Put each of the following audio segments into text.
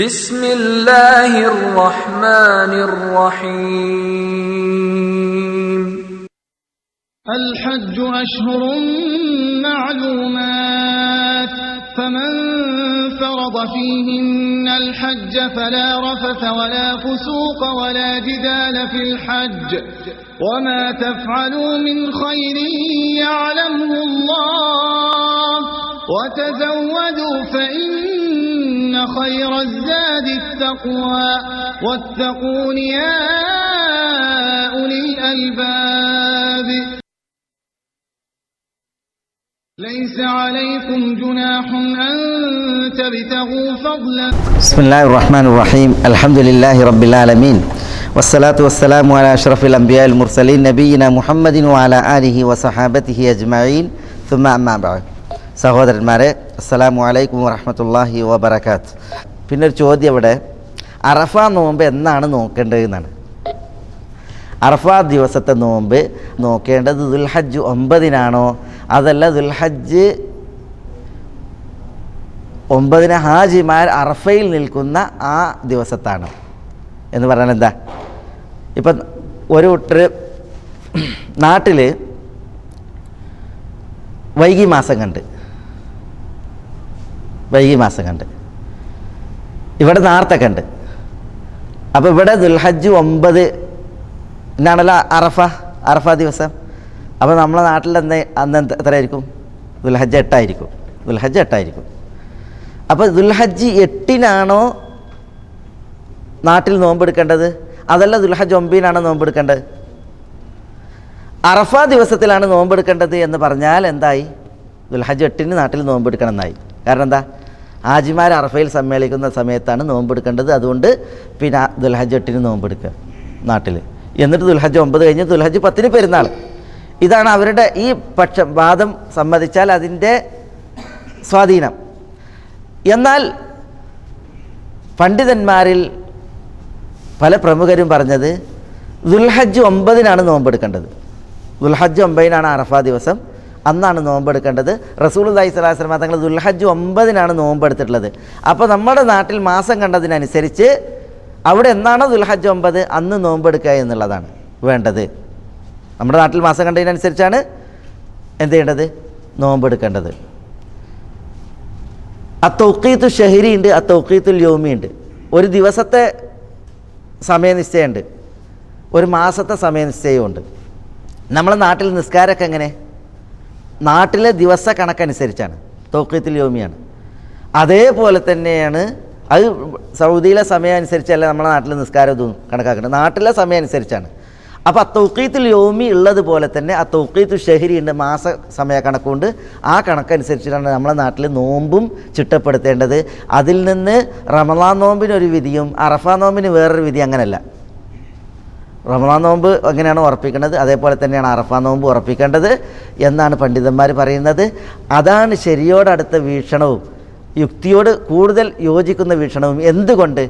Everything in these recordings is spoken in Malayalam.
بسم الله الرحمن الرحيم الحج أشهر معلومات. فمن فرض فيهن الحج فلا رفث ولا فسوق ولا جدال في الحج. وما تفعلوا من خير يعلمه الله. وتزودوا فإن خير الزاد التقوى. واتقون يا أولي الألباب. ليس عليكم جناح أن تبتغوا فضلا. بسم الله الرحمن الرحيم. الحمد لله رب العالمين. والصلاة والسلام على أشرف الأنبياء المرسلين نبينا محمد وعلى آله وصحابته أجمعين. ثم أما بعد. സഹോദരന്മാരെ അസ്സലാമു അലൈക്കും വറഹമത്തല്ലാഹി വബർക്കാത്ത് പിന്നെ ഒരു ചോദ്യം ഇവിടെ. അറഫ നോമ്പ് എന്നാണ് നോക്കേണ്ടത് എന്നാണ് അറഫ ദിവസത്തെ നോമ്പ് നോക്കേണ്ടത് ദുൽഹജ്ജ് ഒമ്പതിനാണോ? അതല്ല ദുൽഹജ്ജ് ഒമ്പതിന് ഹാജിമാർ അറഫയിൽ നിൽക്കുന്ന ആ ദിവസത്താണ്. എന്ന് പറഞ്ഞാൽ എന്താ? ഇപ്പം ഒരു കൂട്ടർ നാട്ടിൽ വൈകി മാസം കണ്ട്. വൈകി മാസം കണ്ട്. ഇവിടെ നേരത്തെ കണ്ട്. അപ്പോൾ ഇവിടെ ദുൽഹജ്ജ് ഒമ്പത് എന്നാണല്ലോ അറഫ അറഫ ദിവസം. അപ്പോൾ നമ്മളെ നാട്ടിൽ എന്ത് അന്ന് എത്രയായിരിക്കും? ദുൽഹജ്ജ് എട്ടായിരിക്കും. ദുൽഹജ്ജ് എട്ടായിരിക്കും. അപ്പോൾ ദുൽഹജ്ജ് എട്ടിനാണോ നാട്ടിൽ നോമ്പെടുക്കേണ്ടത്? അതല്ല ദുൽഹജ്ജ് ഒമ്പതിനാണോ നോമ്പെടുക്കേണ്ടത്? അറഫ ദിവസത്തിലാണ് നോമ്പെടുക്കേണ്ടത് എന്ന് പറഞ്ഞാൽ എന്തായി? ദുൽഹജ്ജ് എട്ടിന് നാട്ടിൽ നോമ്പെടുക്കണം എന്നായി കാരണം എന്താ? ഹാജിമാർ അറഫയിൽ സമ്മേളിക്കുന്ന സമയത്താണ് നോമ്പെടുക്കേണ്ടത്. അതുകൊണ്ട് പിന്നെ ദുൽഹജ്ജ് എട്ടിന് നോമ്പെടുക്കുക നാട്ടിൽ എന്നിട്ട് ദുൽഹജ്ജ് ഒമ്പത് കഴിഞ്ഞ് ദുൽഹജ്ജ് പത്തിന് പെരുന്നാൾ. ഇതാണ് അവരുടെ ഈ പക്ഷം വാദം സമ്മതിച്ചാൽ അതിന്റെ സ്വാധീനം. എന്നാൽ പണ്ഡിതന്മാരിൽ പല പ്രമുഖരും പറഞ്ഞത് ദുൽഹജ്ജ് ഒമ്പതിനാണ് നോമ്പെടുക്കേണ്ടത്. ദുൽഹജ്ജ് ഒമ്പതിനാണ് അറഫ ദിവസം. അന്നാണ് നോമ്പെടുക്കേണ്ടത്. റസൂൽ അള്ളഹി സ്വലാസ്ലമ തങ്ങൾ ദുൽഹജ് ഒമ്പതിനാണ് നോമ്പെടുത്തിട്ടുള്ളത്. അപ്പോൾ നമ്മുടെ നാട്ടിൽ മാസം കണ്ടതിനനുസരിച്ച് അവിടെ എന്നാണോ ദുൽഹജ് ഒമ്പത്? അന്ന് നോമ്പെടുക്കുക എന്നുള്ളതാണ് വേണ്ടത്. നമ്മുടെ നാട്ടിൽ മാസം കണ്ടതിനനുസരിച്ചാണ് എന്ത് ചെയ്യേണ്ടത്? നോമ്പെടുക്കേണ്ടത്. അത്തൗക്കീത്തു ഷഹരി ഉണ്ട് അത്തൗക്കീത്തുൽ യോമി ഉണ്ട്. ഒരു ദിവസത്തെ സമയനിശ്ചയമുണ്ട്. ഒരു മാസത്തെ സമയനിശ്ചയമുണ്ട്. നമ്മളെ നാട്ടിൽ നിസ്കാരമൊക്കെ എങ്ങനെ? നാട്ടിലെ ദിവസ കണക്കനുസരിച്ചാണ്. തോക്കത്തിൽ യോമിയാണ്. അതേപോലെ തന്നെയാണ് അത് സൗദിയിലെ സമയം അനുസരിച്ചല്ല നമ്മുടെ നാട്ടിലെ നിസ്കാരം ഇതും കണക്കാക്കുന്നത് നാട്ടിലെ സമയം അനുസരിച്ചാണ് അപ്പോൾ ആ തൗക്കീത്തുൽ യോമി ഉള്ളതുപോലെ തന്നെ ആ തൗക്കീത്തു ഉണ്ട് മാസ സമയ കണക്കുകൊണ്ട് ആ കണക്കനുസരിച്ചിട്ടാണ് നമ്മളെ നാട്ടിൽ നോമ്പും ചിട്ടപ്പെടുത്തേണ്ടത്. അതിൽ നിന്ന് റമദാൻ നോമ്പിനൊരു വിധിയും അറഫ നോമ്പിന് വേറൊരു വിധി അങ്ങനെയല്ല റമദാൻ നോമ്പ് എങ്ങനെയാണ് ഉറപ്പിക്കേണ്ടത്? അതേപോലെ തന്നെയാണ് അറഫ നോമ്പ് ഉറപ്പിക്കേണ്ടത് എന്നാണ് പണ്ഡിതന്മാർ പറയുന്നത്. അതാണ് ശരിയോടടുത്ത വീക്ഷണവും യുക്തിയോട് കൂടുതൽ യോജിക്കുന്ന വീക്ഷണവും. എന്തുകൊണ്ട്?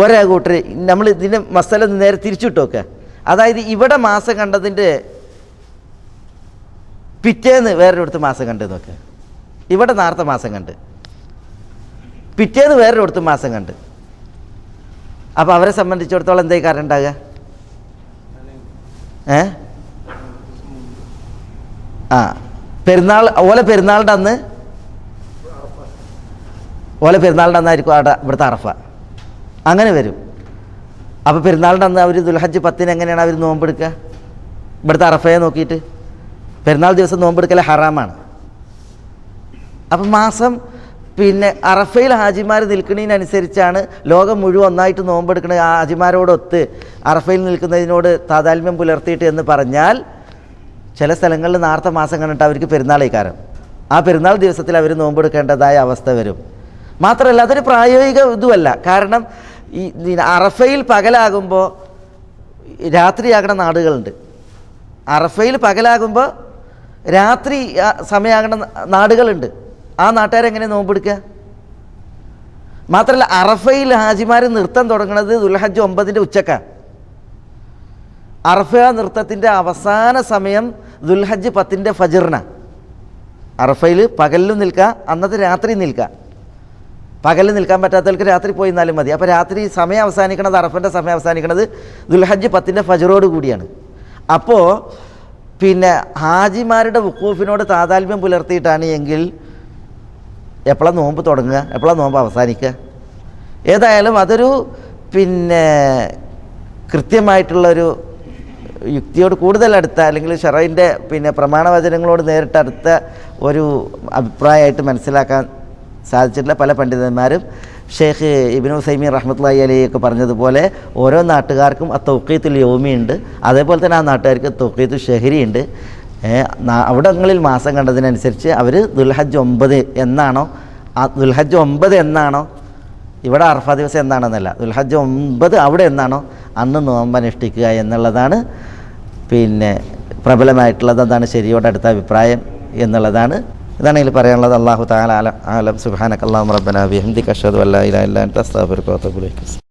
ഒരേ കൂട്ടർ നമ്മൾ ഇതിന്റെ മസല നേരെ തിരിച്ചിട്ട് നോക്കുക അതായത് ഇവിടെ മാസം കണ്ടതിന്റെ പിറ്റേന്ന് വേറൊരിടത്ത് മാസം കണ്ട് നോക്കുക ഇവിടെ നേരത്തെ മാസം കണ്ട്. പിറ്റേന്ന് വേറൊരിടത്ത് മാസം കണ്ട്. അപ്പോൾ അവരെ സംബന്ധിച്ചിടത്തോളം എന്തേ കാരണം ഉണ്ടാകുക ഏ? ആ. പെരുന്നാൾ ഓലെ പെരുന്നാളിന്റെ അന്ന്? ഓലെ പെരുന്നാളിന്റെ അന്നായിരിക്കും അവിടെ ഇവിടുത്തെ അറഫ. അങ്ങനെ വരും. അപ്പോൾ പെരുന്നാളിന്റെ അന്ന് അവർ ദുൽഹജ്ജ് പത്തിന് എങ്ങനെയാണ് അവർ നോമ്പെടുക്കുക ഇവിടുത്തെ അറഫയെ നോക്കിയിട്ട്. പെരുന്നാൾ ദിവസം നോമ്പെടുക്കൽ ഹറാമാണ്. അപ്പം മാസം പിന്നെ അറഫയിൽ ഹാജിമാർ നിൽക്കുന്നതിനനുസരിച്ചാണ് ലോകം മുഴുവൻ ഒന്നായിട്ട് നോമ്പെടുക്കുന്ന ഹാജിമാരോടൊത്ത് അറഫയിൽ നിൽക്കുന്നതിനോട് താതാൽമ്യം പുലർത്തിയിട്ട് എന്ന് പറഞ്ഞാൽ ചില സ്ഥലങ്ങളിൽ നാർത്ത മാസം കണ്ടിട്ട് അവർക്ക് പെരുന്നാളേക്കാരം. ആ പെരുന്നാൾ ദിവസത്തിൽ അവർ നോമ്പെടുക്കേണ്ടതായ അവസ്ഥ വരും. മാത്രമല്ല അതൊരു പ്രായോഗിക ഇതുമല്ല. കാരണം ഈ അറഫയിൽ പകലാകുമ്പോൾ രാത്രിയാകണ നാടുകളുണ്ട്. അറഫയിൽ പകലാകുമ്പോൾ രാത്രി സമയമാകണ നാടുകളുണ്ട്. ആ നാട്ടുകാരെങ്ങനെ നോമ്പെടുക്കുക മാത്രമല്ല അറഫയിൽ ഹാജിമാർ നൃത്തം തുടങ്ങുന്നത് ദുൽഹജ്ജ് ഒമ്പതിന്റെ ഉച്ചക്കാണ് അറഫ നൃത്തത്തിന്റെ അവസാന സമയം ദുൽഹജ്ജ് പത്തിന്റെ ഫജിറിന. അറഫയിൽ പകലിലും നിൽക്കുക അന്നത്തെ രാത്രി നിൽക്കുക പകലിൽ നിൽക്കാൻ പറ്റാത്തവർക്ക് രാത്രി പോയി നിന്നാലും മതി. അപ്പോൾ രാത്രി സമയം അവസാനിക്കണത് അറഫന്റെ സമയം അവസാനിക്കണത് ദുൽഹജ്ജ് പത്തിന്റെ ഫജറോട് കൂടിയാണ്. അപ്പോൾ പിന്നെ ഹാജിമാരുടെ വുക്കൂഫിനോട് താതാൽമ്യം പുലർത്തിയിട്ടാണ് എങ്കിൽ എപ്പോഴാണ് നോമ്പ് തുടങ്ങുക? എപ്പോഴാണ് നോമ്പ് അവസാനിക്കുക? ഏതായാലും അതൊരു പിന്നെ കൃത്യമായിട്ടുള്ളൊരു യുക്തിയോട് കൂടുതൽ അടുത്ത അല്ലെങ്കിൽ ഷറൈന്റെ പിന്നെ പ്രമാണവചനങ്ങളോട് നേരിട്ട് അടുത്ത ഒരു അഭിപ്രായമായിട്ട് മനസ്സിലാക്കാൻ സാധിച്ചിട്ടില്ല പല പണ്ഡിതന്മാരും. ഷെയ്ഖ് ഇബിനു സൈമി റഹ്മത്തുള്ളി അലിയൊക്കെ പറഞ്ഞതുപോലെ ഓരോ നാട്ടുകാർക്കും ആ തൊക്കീത്തുൽ യോമി ഉണ്ട്. അതേപോലെ തന്നെ ആ നാട്ടുകാർക്ക് തൊക്കീത്തു ഷെഹരി ഉണ്ട്. അവിടങ്ങളിൽ മാസം കണ്ടതിനനുസരിച്ച് അവർ ദുൽഹജ് ഒമ്പത് എന്നാണോ? ആ ദുൽഹജ്ജ് ഒമ്പത് എന്നാണോ? ഇവിടെ അർഫ ദിവസം എന്താണെന്നല്ല. ദുൽഹജ്ജ് ഒമ്പത് അവിടെ എന്നാണോ? അന്ന് നോമ്പ് അനുഷ്ഠിക്കുക എന്നുള്ളതാണ്. പിന്നെ പ്രബലമായിട്ടുള്ളത് അതാണ് ശരിയോട് അടുത്ത അഭിപ്രായം എന്നുള്ളതാണ്. ഇതാണ് ഇതിൽ പറയാനുള്ളത്. അള്ളാഹു താല അള്ളാഹു റബ്ബന ബിഹംദിക. അഷ്ഹദു അല്ലാ ഇലാഹ ഇല്ല ഇലൈക്.